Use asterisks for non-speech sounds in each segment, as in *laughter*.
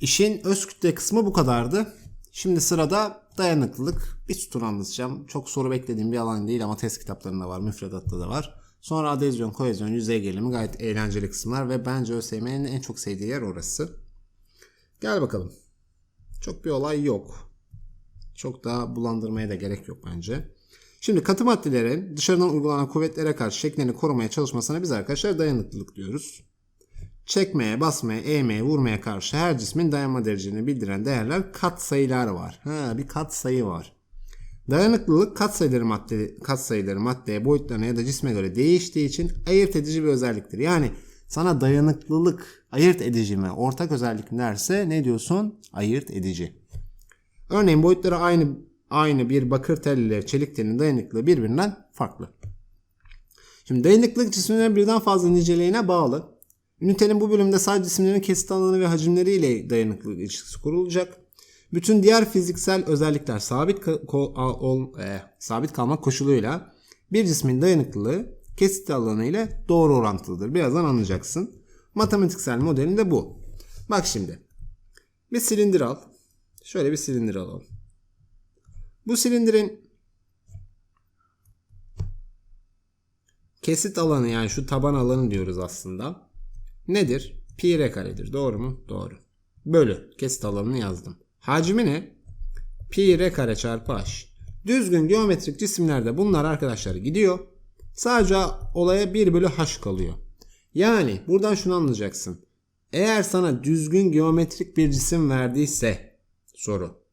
İşin öz kütle kısmı bu kadardı. Şimdi sırada dayanıklılık. Bir sütun anlatacağım. Çok soru beklediğim bir alan değil ama test kitaplarında var, müfredatta da var. Sonra adezyon, kohezyon, yüzey gerilimi gayet eğlenceli kısımlar ve bence ÖSYM'nin en çok sevdiği yer orası. Gel bakalım. Çok bir olay yok. Çok daha bulandırmaya da gerek yok bence. Şimdi katı maddelerin dışarıdan uygulanan kuvvetlere karşı şeklini korumaya çalışmasına biz arkadaşlar dayanıklılık diyoruz. Çekmeye, basmaya, eğmeye, vurmaya karşı her cismin dayanma derecesini bildiren değerler katsayılar var. Ha, bir katsayı var. Dayanıklılık katsayıları madde, katsayıları maddeye, boyutlarına ya da cisme göre değiştiği için ayırt edici bir özelliktir. Yani sana dayanıklılık ayırt edici mi, ortak özellik mi derse ne diyorsun? Ayırt edici. Örneğin boyutları aynı aynı bir bakır tel ile çelik telin dayanıklılığı birbirinden farklı. Şimdi dayanıklılık cisimlerin birden fazla niceliğine bağlı. Ünitenin bu bölümünde sadece cisimlerin kesit alanı ve hacimleriyle dayanıklılık ilişkisi kurulacak. Bütün diğer fiziksel özellikler sabit ko- ol- e, sabit kalmak koşuluyla bir cismin dayanıklılığı kesit alanı ile doğru orantılıdır. Birazdan anlayacaksın. Matematiksel modelin de bu. Bak şimdi. Bir silindir al. Şöyle bir silindir alalım. Bu silindirin kesit alanı yani şu taban alanı diyoruz aslında. Nedir? Pi r karedir. Doğru mu? Doğru. Bölü. Kesit alanını yazdım. Hacmi ne? Pi r kare çarpı h. Düzgün geometrik cisimlerde bunlar arkadaşlar gidiyor. Sadece olaya 1 bölü h kalıyor. Yani buradan şunu anlayacaksın. Eğer sana düzgün geometrik bir cisim verdiyse soru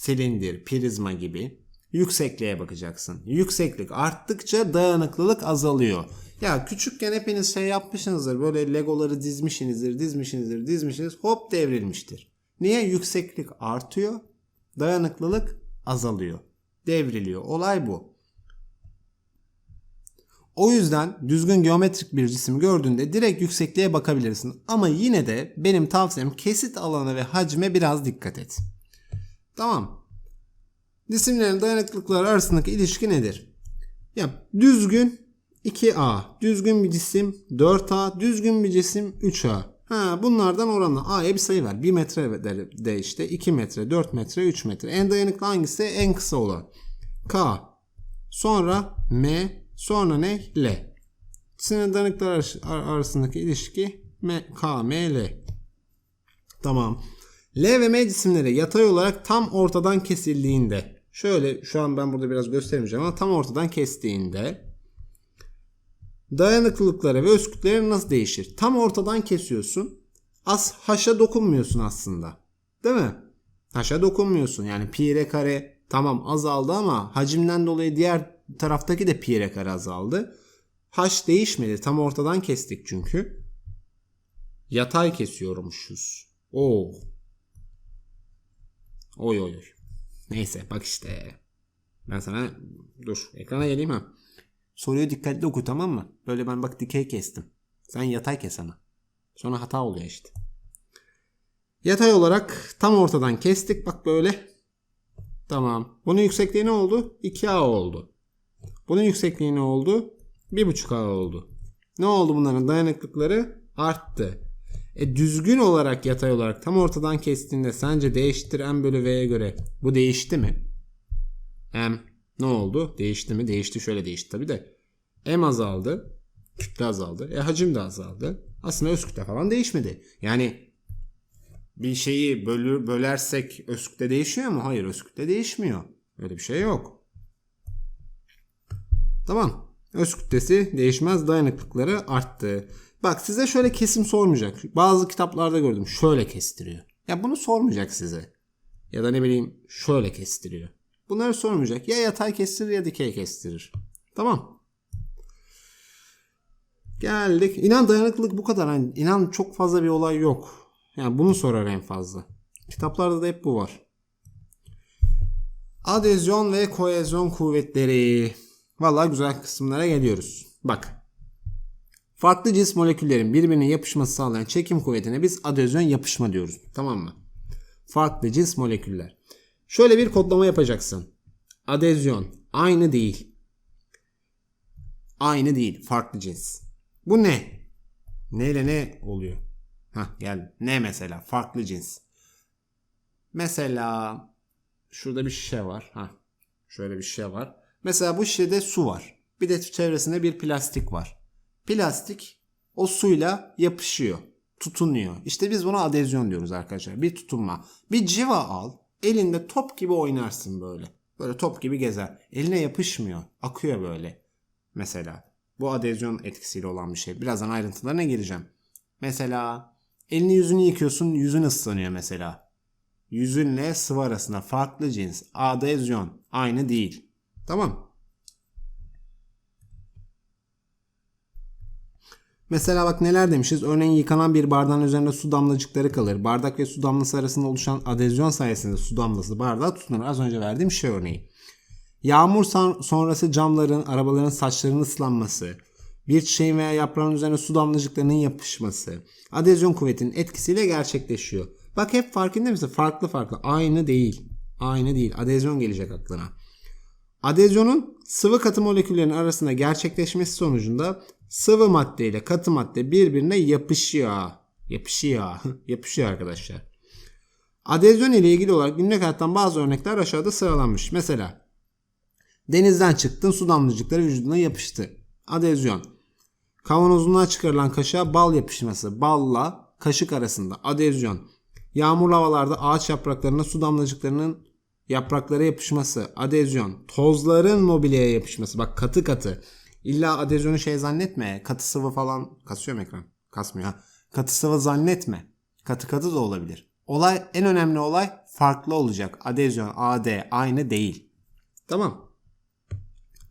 silindir, prizma gibi yüksekliğe bakacaksın. Yükseklik arttıkça dayanıklılık azalıyor. Ya küçükken hepiniz şey yapmışsınızdır. Böyle legoları dizmişsinizdir, dizmişsinizdir, dizmişsiniz. Hop devrilmiştir. Niye? Yükseklik artıyor. Dayanıklılık azalıyor. Devriliyor. Olay bu. O yüzden düzgün geometrik bir cisim gördüğünde direkt yüksekliğe bakabilirsin. Ama yine de benim tavsiyem kesit alanı ve hacme biraz dikkat et. Tamam. Cisimlerin dayanıklılıkları arasındaki ilişki nedir? Ya düzgün 2A, düzgün bir cisim 4A, düzgün bir cisim 3A. Ha, bunlardan oranla A'ya bir sayı ver. 1 metre de, işte 2 metre, 4 metre, 3 metre. En dayanıklı hangisi? En kısa olan. K. Sonra M. Sonra ne? L. Cisimlerin dayanıklıkları arasındaki ilişki M, K, M, L. Tamam. L ve M cisimleri yatay olarak tam ortadan kesildiğinde şöyle şu an ben burada biraz göstermeyeceğim ama tam ortadan kestiğinde dayanıklılıkları ve öz nasıl değişir? Tam ortadan kesiyorsun. As haşa dokunmuyorsun aslında. Değil mi? Haşa dokunmuyorsun. Yani pi kare tamam azaldı ama hacimden dolayı diğer taraftaki de pi kare azaldı. Haş değişmedi. Tam ortadan kestik çünkü. Yatay kesiyormuşuz. Oo. Oy oy oy. Neyse bak işte. Ben sana dur ekrana geleyim ha. Soruyu dikkatli oku tamam mı? Böyle ben bak dikey kestim. Sen yatay kes ama. Sonra hata oluyor işte. Yatay olarak tam ortadan kestik bak böyle. Tamam. Bunun yüksekliği ne oldu? 2A oldu. Bunun yüksekliği ne oldu? 1.5A oldu. Ne oldu bunların dayanıklıkları? Arttı. E, düzgün olarak yatay olarak tam ortadan kestiğinde sence değiştir m bölü v'ye göre bu değişti mi? M ne oldu? Değişti mi? Değişti şöyle değişti tabi de. M azaldı. Kütle azaldı. E hacim de azaldı. Aslında öz kütle falan değişmedi. Yani bir şeyi bölür, bölersek öz kütle değişiyor mu? Hayır öz kütle değişmiyor. Öyle bir şey yok. Tamam. Öz kütlesi değişmez dayanıklıkları arttı. Bak size şöyle kesim sormayacak. Bazı kitaplarda gördüm şöyle kestiriyor. Ya bunu sormayacak size. Ya da ne bileyim şöyle kestiriyor. Bunları sormayacak. Ya yatay kestirir ya dikey kestirir. Tamam. Geldik. İnan dayanıklılık bu kadar. Yani inan çok fazla bir olay yok. Yani bunu sorar en fazla. Kitaplarda da hep bu var. Adezyon ve kohezyon kuvvetleri. Vallahi güzel kısımlara geliyoruz. Bak. Farklı cins moleküllerin birbirine yapışması sağlayan çekim kuvvetine biz adezyon yapışma diyoruz. Tamam mı? Farklı cins moleküller. Şöyle bir kodlama yapacaksın. Adezyon aynı değil. Aynı değil. Farklı cins. Bu ne? Ne ile ne oluyor? Hah gel. Ne mesela? Farklı cins. Mesela şurada bir şişe var. Ha. Şöyle bir şişe var. Mesela bu şişede su var. Bir de çevresinde bir plastik var. Plastik o suyla yapışıyor. Tutunuyor. İşte biz buna adezyon diyoruz arkadaşlar. Bir tutunma. Bir civa al. Elinde top gibi oynarsın böyle. Böyle top gibi gezer. Eline yapışmıyor. Akıyor böyle. Mesela. Bu adezyon etkisiyle olan bir şey. Birazdan ayrıntılarına gireceğim. Mesela elini yüzünü yıkıyorsun. Yüzün ıslanıyor mesela. Yüzünle sıvı arasında farklı cins. Adezyon. Aynı değil. Tamam. Mesela bak neler demişiz. Örneğin yıkanan bir bardağın üzerinde su damlacıkları kalır. Bardak ve su damlası arasında oluşan adezyon sayesinde su damlası bardağa tutunur. Az önce verdiğim şey örneği. Yağmur son- sonrası camların, arabaların saçlarının ıslanması, bir çiçeğin veya yaprağın üzerine su damlacıklarının yapışması, adezyon kuvvetinin etkisiyle gerçekleşiyor. Bak hep farkında mısın? Farklı farklı. Aynı değil. Aynı değil. Adezyon gelecek aklına. Adezyonun sıvı katı moleküllerinin arasında gerçekleşmesi sonucunda sıvı madde ile katı madde birbirine yapışıyor. Yapışıyor. *laughs* yapışıyor arkadaşlar. Adezyon ile ilgili olarak günlük hayattan bazı örnekler aşağıda sıralanmış. Mesela denizden çıktın su damlacıkları vücuduna yapıştı. Adezyon. Kavanozundan çıkarılan kaşığa bal yapışması. Balla kaşık arasında. Adezyon. Yağmurlu havalarda ağaç yapraklarına su damlacıklarının yapraklara yapışması. Adezyon. Tozların mobilyaya yapışması. Bak katı katı. İlla adezyonu şey zannetme. Katı sıvı falan kasıyor mu ekran? Kasmıyor. ha. Katı sıvı zannetme. Katı katı da olabilir. Olay en önemli olay farklı olacak. Adezyon, AD aynı değil. Tamam.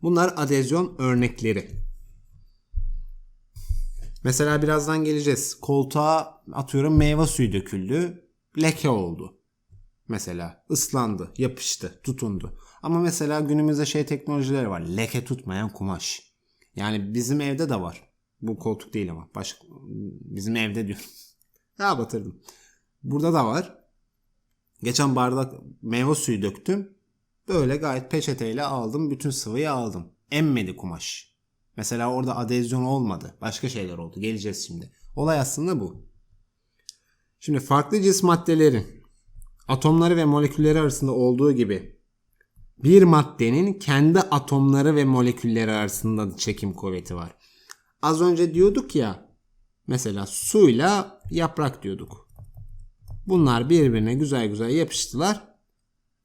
Bunlar adezyon örnekleri. Mesela birazdan geleceğiz. Koltuğa atıyorum meyve suyu döküldü. Leke oldu. Mesela ıslandı, yapıştı, tutundu. Ama mesela günümüzde şey teknolojileri var. Leke tutmayan kumaş. Yani bizim evde de var. Bu koltuk değil ama. Başka, bizim evde diyorum. *laughs* ya batırdım. Burada da var. Geçen bardak meyve suyu döktüm. Böyle gayet peçeteyle aldım. Bütün sıvıyı aldım. Emmedi kumaş. Mesela orada adezyon olmadı. Başka şeyler oldu. Geleceğiz şimdi. Olay aslında bu. Şimdi farklı cins maddelerin atomları ve molekülleri arasında olduğu gibi bir maddenin kendi atomları ve molekülleri arasında da çekim kuvveti var. Az önce diyorduk ya mesela suyla yaprak diyorduk. Bunlar birbirine güzel güzel yapıştılar.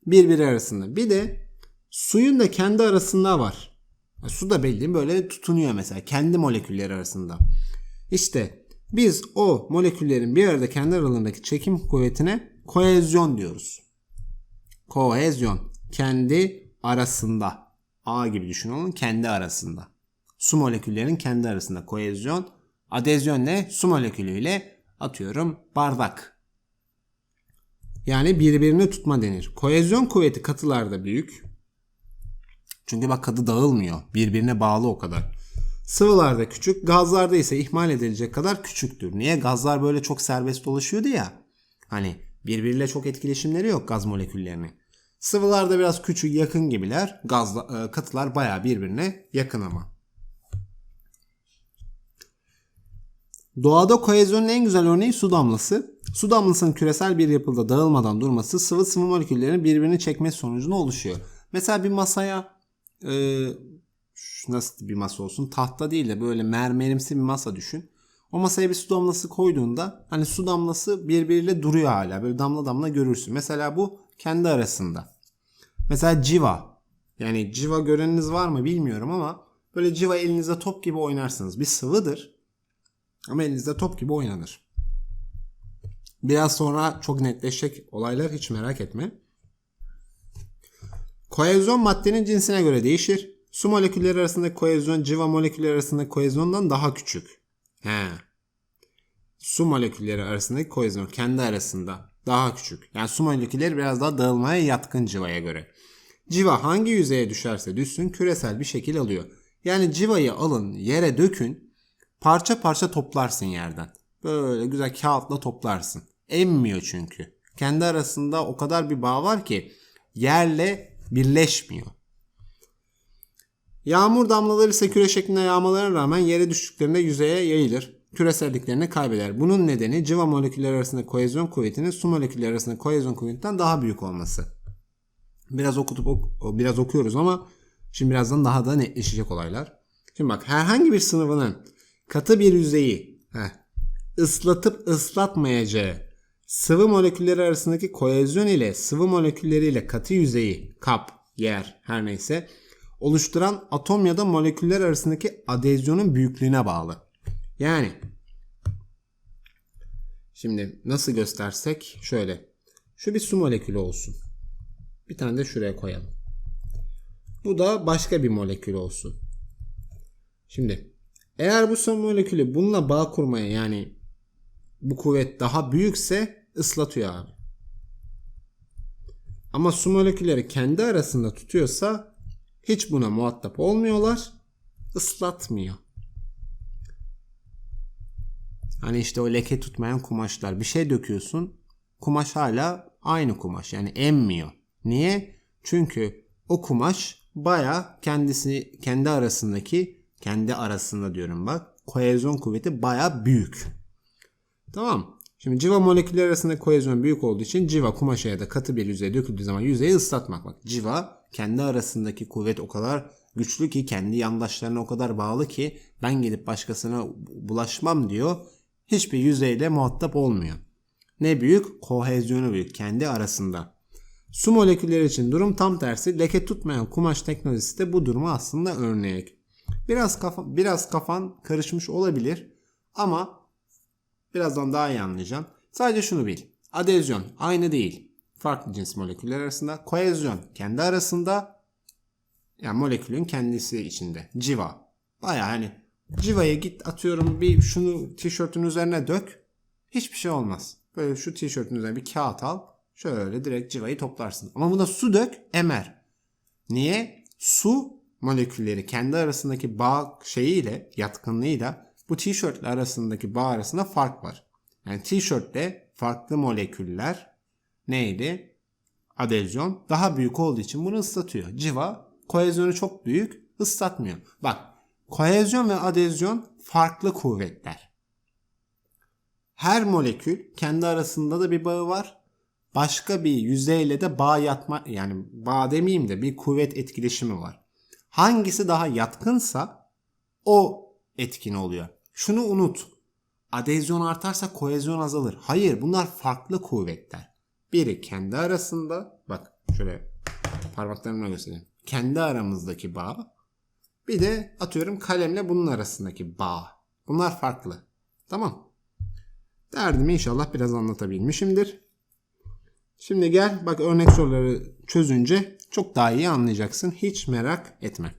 Birbiri arasında. Bir de suyun da kendi arasında var. Su da belli böyle tutunuyor mesela kendi molekülleri arasında. İşte biz o moleküllerin bir arada kendi aralarındaki çekim kuvvetine koezyon diyoruz. Koezyon. Kendi arasında. A gibi düşün kendi arasında. Su moleküllerinin kendi arasında koezyon. Adezyon ne? Su molekülüyle atıyorum bardak. Yani birbirini tutma denir. Koezyon kuvveti katılarda büyük. Çünkü bak katı dağılmıyor. Birbirine bağlı o kadar. Sıvılarda küçük, gazlarda ise ihmal edilecek kadar küçüktür. Niye? Gazlar böyle çok serbest dolaşıyordu ya. Hani birbiriyle çok etkileşimleri yok gaz moleküllerinin. Sıvılarda biraz küçük, yakın gibiler. Gazla, e, katılar bayağı birbirine yakın ama. Doğada koezyonun en güzel örneği su damlası. Su damlasının küresel bir yapıda dağılmadan durması sıvı sıvı moleküllerin birbirini çekmesi sonucunda oluşuyor. Mesela bir masaya e, nasıl bir masa olsun tahta değil de böyle mermerimsi bir masa düşün. O masaya bir su damlası koyduğunda hani su damlası birbiriyle duruyor hala. Böyle damla damla görürsün. Mesela bu kendi arasında. Mesela civa. Yani civa göreniniz var mı bilmiyorum ama böyle civa elinizde top gibi oynarsınız. Bir sıvıdır. Ama elinizde top gibi oynanır. Biraz sonra çok netleşecek olaylar hiç merak etme. Koezyon maddenin cinsine göre değişir. Su molekülleri arasında koezyon civa molekülleri arasında koezyondan daha küçük. He. Su molekülleri arasındaki koezyon kendi arasında daha küçük. Yani su molekülleri biraz daha dağılmaya yatkın civaya göre. Civa hangi yüzeye düşerse düşsün küresel bir şekil alıyor. Yani civayı alın yere dökün parça parça toplarsın yerden. Böyle güzel kağıtla toplarsın. Emmiyor çünkü. Kendi arasında o kadar bir bağ var ki yerle birleşmiyor. Yağmur damlaları ise küre şeklinde yağmalarına rağmen yere düştüklerinde yüzeye yayılır. Küreselliklerini kaybeder. Bunun nedeni civa molekülleri arasında kohezyon kuvvetinin su molekülleri arasında kohezyon kuvvetinden daha büyük olması. Biraz okutup ok- biraz okuyoruz ama şimdi birazdan daha da netleşecek olaylar. Şimdi bak herhangi bir sıvının katı bir yüzeyi heh, ıslatıp ıslatmayacağı sıvı molekülleri arasındaki kohezyon ile sıvı molekülleriyle katı yüzeyi, kap, yer her neyse oluşturan atom ya da moleküller arasındaki adezyonun büyüklüğüne bağlı. Yani şimdi nasıl göstersek şöyle. Şu bir su molekülü olsun. Bir tane de şuraya koyalım. Bu da başka bir molekül olsun. Şimdi eğer bu su molekülü bununla bağ kurmaya yani bu kuvvet daha büyükse ıslatıyor abi. Ama su molekülleri kendi arasında tutuyorsa hiç buna muhatap olmuyorlar. ıslatmıyor. Hani işte o leke tutmayan kumaşlar. Bir şey döküyorsun. Kumaş hala aynı kumaş. Yani emmiyor. Niye? Çünkü o kumaş baya kendisi kendi arasındaki kendi arasında diyorum bak. Kohezyon kuvveti baya büyük. Tamam. Şimdi civa molekülleri arasında kohezyon büyük olduğu için civa kumaşa ya da katı bir yüzeye döküldüğü zaman yüzeyi ıslatmak. Bak civa kendi arasındaki kuvvet o kadar güçlü ki kendi yandaşlarına o kadar bağlı ki ben gidip başkasına bulaşmam diyor. Hiçbir yüzeyle muhatap olmuyor. Ne büyük? Kohezyonu büyük. Kendi arasında. Su molekülleri için durum tam tersi. Leke tutmayan kumaş teknolojisi de bu duruma aslında örnek. Biraz kafa, biraz kafan karışmış olabilir ama birazdan daha iyi anlayacaksın. Sadece şunu bil. Adezyon aynı değil. Farklı cins moleküller arasında. Kohezyon kendi arasında. Yani molekülün kendisi içinde. Civa. Baya hani civaya git atıyorum bir şunu tişörtün üzerine dök. Hiçbir şey olmaz. Böyle şu tişörtün üzerine bir kağıt al. Şöyle direkt civayı toplarsın. Ama buna su dök emer. Niye? Su molekülleri kendi arasındaki bağ şeyiyle, yatkınlığıyla bu tişörtle arasındaki bağ arasında fark var. Yani tişörtte farklı moleküller neydi? Adezyon daha büyük olduğu için bunu ıslatıyor. Civa kohezyonu çok büyük ıslatmıyor. Bak kohezyon ve adezyon farklı kuvvetler. Her molekül kendi arasında da bir bağı var. Başka bir yüzeyle de bağ yatma yani bağ demeyeyim de bir kuvvet etkileşimi var. Hangisi daha yatkınsa o etkin oluyor. Şunu unut. Adezyon artarsa kohezyon azalır. Hayır bunlar farklı kuvvetler. Biri kendi arasında bak şöyle parmaklarımla göstereyim. Kendi aramızdaki bağ. Bir de atıyorum kalemle bunun arasındaki bağ. Bunlar farklı. Tamam. Derdimi inşallah biraz anlatabilmişimdir. Şimdi gel bak örnek soruları çözünce çok daha iyi anlayacaksın. Hiç merak etme.